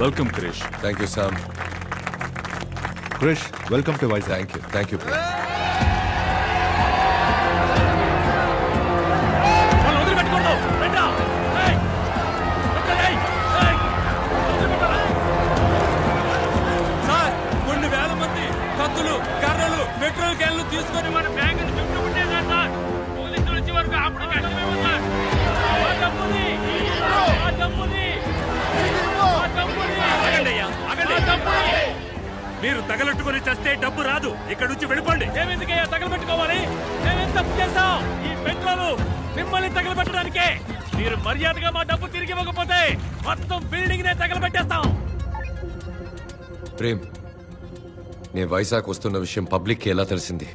Welcome Krish thank you Sam Krish welcome to Vizag thank you thank you వాళ్ళు వదిలిపెట్టకూడదు రండా ఏయ్! మీరు తగలట్టుకుని చస్తే డబ్బు రాదు. ఇక్కడ నుంచి వెళ్ళిపోండి మేమెందుకయ్యా తగలబెట్టుకోవాలి? మేమేం తప్పు చేస్తాం ఈ పెట్రోలు మిమ్మల్ని తగలబెట్టడానికే. మీరు మర్యాదగా మా డబ్బు తిరిగి ఇవ్వకపోతే మొత్తం బిల్డింగ్ నే తగలబెట్టేస్తాం. ప్రేమ్ నేను వైజాగ్ వస్తున్న విషయం పబ్లిక్కి ఎలా తెలిసింది?